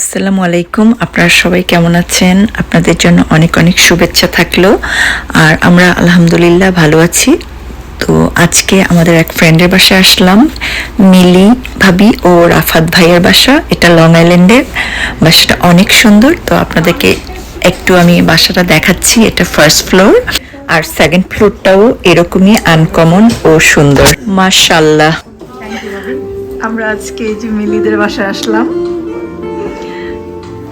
আসসালামু আলাইকুম। আপনারা সবাই কেমন আছেন? আপনাদের জন্য অনেক অনেক শুভেচ্ছা থাকল। আর আমরা আলহামদুলিল্লাহ ভালো আছি। তো আজকে আমাদের এক ফ্রেন্ডের বাসায় আসলাম। মিলি, ভাবি ও রাফাত ভাইয়ের বাসা। এটা লং আইল্যান্ডের বাসাটা অনেক সুন্দর। তো আপনাদেরকে একটু আমি বাসাটা দেখাচ্ছি। এটা ফার্স্ট ফ্লোর আর সেকেন্ড ফ্লোরটাও এরকমই আনকমন ও সুন্দর। মাশাল্লাহ আমরা আজকে এই যে মিলিদের বাসায় আসলাম।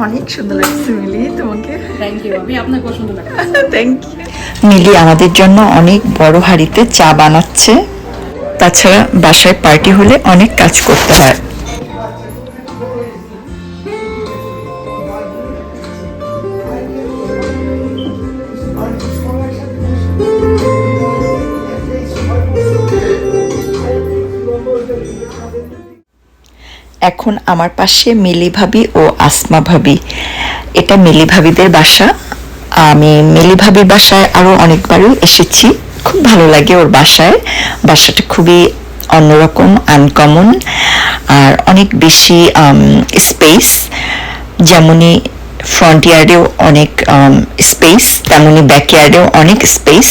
অনেক সুন্দর লাগছে মিলি তোমাকে। থ্যাংক ইউ আমি আপনাকে সুন্দর লাগছে। থ্যাংক ইউ মিলি আমাদের জন্য অনেক বড় হাড়িতে চা বানাচ্ছে। তাছাড়া বাসায় পার্টি হলে অনেক কাজ করতে হয়। এখন আমার পাশে মিলি ভাবি ও আসমা ভাবি। এটা মিলি ভাবিদের বাসা। আমি মিলি ভাবির বাসায় আরও অনেকবারই এসেছি। খুব ভালো লাগে ওর বাসায়। বাসাটা খুবই অন্যরকম আনকমন আর অনেক বেশি স্পেস যেমনই ফ্রন্ট ইয়ার্ডেও অনেক স্পেস তেমনি ব্যাক ইয়ার্ডেও অনেক স্পেস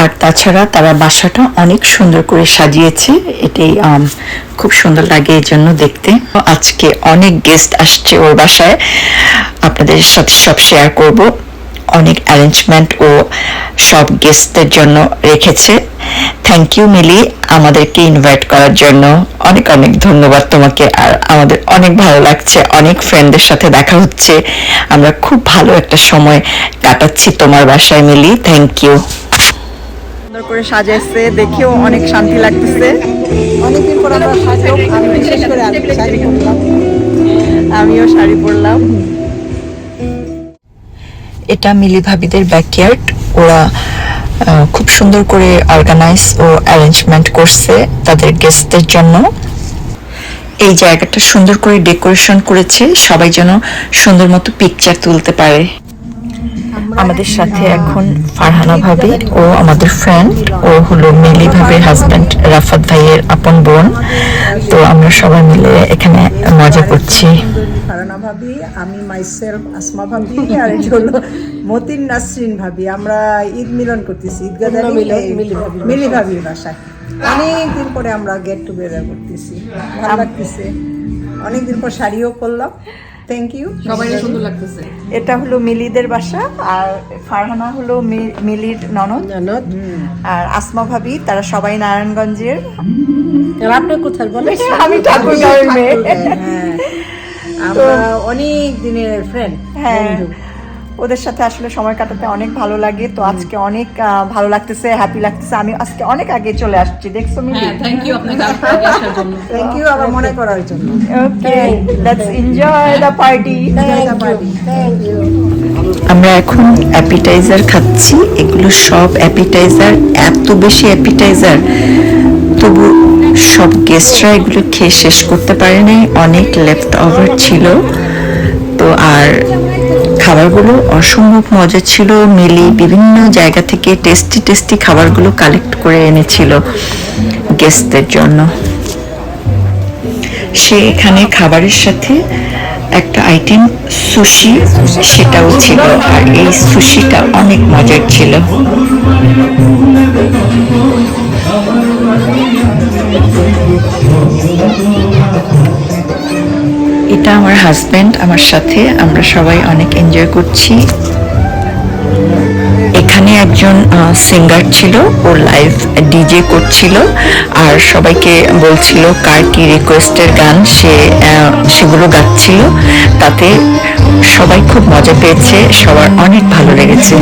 আর তাছাড়া তারা বাসাটা অনেক সুন্দর করে সাজিয়েছে। এটাই খুব সুন্দর লাগে এই জন্য দেখতে। আজকে অনেক গেস্ট আসছে ওর বাসায়। আপনাদের সাথে সব শেয়ার করব। অনেক অ্যারেঞ্জমেন্ট ও সব গেস্টদের জন্য রেখেছে। থ্যাংক ইউ মিলি, আমাদেরকে ইনভাইট করার জন্য। অনেক অনেক ধন্যবাদ তোমাকে। আর আমাদের অনেক ভালো লাগছে। অনেক ফ্রেন্ডদের সাথে দেখা হচ্ছে। আমরা খুব ভালো একটা সময় কাটাচ্ছি তোমার বাসায়, মিলি। থ্যাংক ইউ সুন্দর করে সাজাইছে দেখেও অনেক শান্তি লাগতেছে। অনেকদিন পর আমরা সাজো আমি বিশেষ করে আমি শাড়ি পরলাম। আমিও শাড়ি পরলাম। এটা মিলি ভাবিদের ব্যাকয়ার্ড ওরা আহ, খুব সুন্দর করে অর্গানাইজ ও অ্যারেঞ্জমেন্ট করছে তাদের গেস্টদের জন্য। এই জায়গাটা সুন্দর করে ডেকোরেশন করেছে সবাই যেন সুন্দর মতো পিকচার তুলতে পারে। আমাদের সাথে এখন ফারহানা ভাবি ও আমাদের ফ্রেন্ড ও হলো মিলি ভাবির হাজব্যান্ড রাফাত ভাইয়ের আপন বোন। তো আমরা সবাই মিলে এখানে মজা করছি। ফারানা ভাবি আমি মাইসেলফ আসমা ভাবি আর হলো মতিন নাসরিন ভাবি। আমরা ঈদ মিলন করতেছি ঈদগাহ মিলি ভাবির বাসায়। অনেকদিন পরে আমরা গেট টুগেদার করতেছি ভালো লাগতেছে। অনেকদিন পর শাড়িও করলাম থ্যাংক ইউ সবাই সুন্দর লাগতেছে। এটা হলো মিলিদের বাসা আর ফারহানা হলো মি- মিলির ননদ। ননদ। আর আসমা ভাবি তারা সবাই নারায়ণগঞ্জের। আপনি কোথায় বলে আমি ঠাকুরগাঁওয়ের মেয়ে। হ্যাঁ। আমরা অনেক দিনের ফ্রেন্ড হ্যাঁ। ওদের সাথে আসলে সময় কাটাতে অনেক ভালো লাগে। তো আজকে অনেক ভালো লাগতেছে হ্যাপি লাগতেছে। আমি আজকে অনেক আগে চলে আসছি দেখছ মিলি? হ্যাঁ থ্যাংক ইউ আপনাকে আগে আসার জন্য। থ্যাংক ইউ আবার মনে করার জন্য। Okay let's enjoy the party thank you আমরা এখন অ্যাপিটাইজার খাচ্ছি এগুলো সব অ্যাপিটাইজার এত বেশি অ্যাপিটাইজার তবু সব গেস্টরা এগুলো খেয়ে শেষ করতে পারেনি অনেক লেফট ওভার ছিল। তো আর খাবারগুলো অসম্ভব মজা ছিল, মিলি বিভিন্ন জায়গা থেকে টেস্টি টেস্টি খাবারগুলো কালেক্ট করে এনেছিল গেস্টদের জন্য। সে এখানে খাবারের সাথে একটা আইটেম সুশি সেটাও ছিল। আর এই সুশিটা অনেক মজার ছিল। এটা আমার হাজবেন্ড আমার সাথে আমরা সবাই অনেক এনজয় করছি। এখানে একজন সিঙ্গার ছিল, ও লাইভ ডিজে করছিল, আর সবাইকে বলছিল কার কি রিকোয়েস্টের গান, সে সেগুলো গাচ্ছিল। তাতে সবাই খুব মজা পেয়েছে, সবার অনেক ভালো লেগেছে।